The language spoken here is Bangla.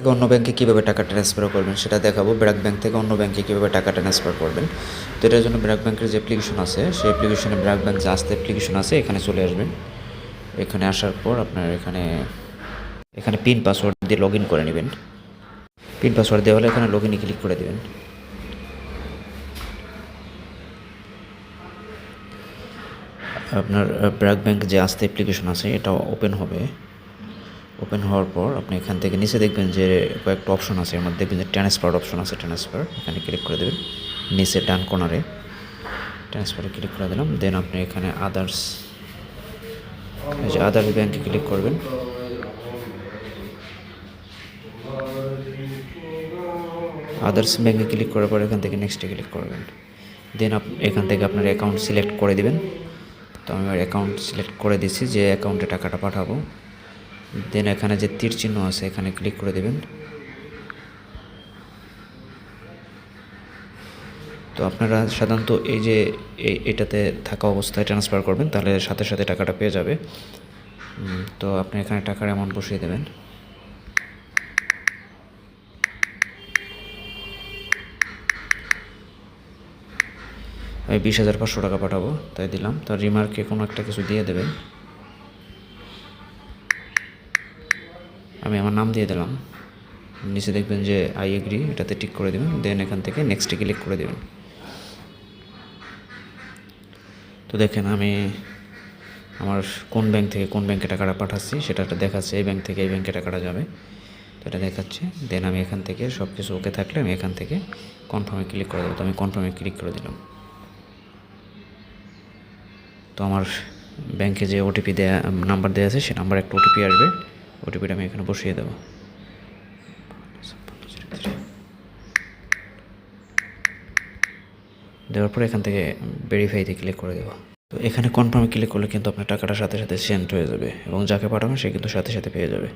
থেকে অন্য ব্যাংকে কীভাবে টাকা ট্রান্সফার করবেন সেটা দেখাবো। ব্র্যাক ব্যাংক থেকে অন্য ব্যাংকে কীভাবে টাকা ট্রান্সফার করবেন। তো এটার জন্য ব্র্যাক ব্যাংকের যে অ্যাপ্লিকেশন আছে, সেই অ্যাপ্লিকেশনে ব্র্যাক ব্যাংক যে আসতে অ্যাপ্লিকেশন আছে, এখানে চলে আসবেন। এখানে আসার পর আপনার এখানে এখানে পিন পাসওয়ার্ড দিয়ে লগ ইন করে নেবেন। পিন পাসওয়ার্ড দেওয়া হলে এখানে লগ ইনে ক্লিক করে দেবেন। আপনার ব্র্যাক ব্যাংক যে আসতে অ্যাপ্লিকেশন আছে, এটা ওপেন হবে। ওপেন হওয়ার পর আপনি এখান থেকে নিচে দেখবেন যে কয়েকটা অপশন আছে। এর মধ্যে দেখবেন যে ট্রান্সফার অপশন আছে ট্রান্সফার এখানে ক্লিক করে দেবেন, নিচে ডান কর্নারে ট্রান্সফারে ক্লিক করে দিলাম। দেন আপনি এখানে আদার্স এই যে আদার্স ব্যাংকে ক্লিক করবেন। আদার্স ব্যাংকে ক্লিক করার পর এখান থেকে নেক্সটে ক্লিক করবেন। দেন আপ এখান থেকে আপনার অ্যাকাউন্ট সিলেক্ট করে দিবেন। তো আমি আমার অ্যাকাউন্ট সিলেক্ট করে দিচ্ছি যে অ্যাকাউন্টে টাকাটা পাঠাবো। দেন এখানে যে তীর চিহ্ন আছে, এখানে ক্লিক করে দেবেন। তো আপনারা সাধারণত এই যে এটাতে থাকা অবস্থায় ট্রান্সফার করবেন, তাহলে সাথে সাথে টাকাটা পেয়ে যাবে। তো আপনি এখানে টাকার অ্যামাউন্ট বসিয়ে দেবেন। আমি বিশ হাজার পাঁচশো টাকা পাঠাবো, তাই দিলাম। তো রিমার্কে কোনো একটা কিছু দিয়ে দেবেন। আমি আমার নাম দিয়ে দিলাম। নিচে দেখবেন যে আই এগ্রি এটাতে টিক করে দেবেন দেন এখান থেকে নেক্সটে ক্লিক করে দেবেন। তো দেখেন আমি আমার কোন ব্যাংক থেকে কোন ব্যাংকে টাকাটা পাঠাচ্ছি সেটা দেখাচ্ছে, এই ব্যাংক থেকে এই ব্যাংকে টাকাটা যাবে। তো এটা দেখাচ্ছে দেন আমি এখান থেকে সব কিছু ওকে থাকলে আমি এখান থেকে কনফার্মে ক্লিক করে দেবো। তো আমি কনফার্মে ক্লিক করে দিলাম। তো আমার ব্যাংকে যে ওটিপি দেয়া নাম্বার দেওয়া আছে, সে নাম্বার একটা ওটিপি আসবে। ওটিপিটা আমি এখানে বসিয়ে দেবো। দেওয়ার পরে এখান থেকে ভেরিফাইতে ক্লিক করে দেবো। তো এখানে কনফার্মে ক্লিক করলে কিন্তু আপনার টাকাটা সাথে সাথে সেন্ড হয়ে যাবে এবং যাকে পাঠাবেন সে কিন্তু সাথে সাথে পেয়ে যাবে।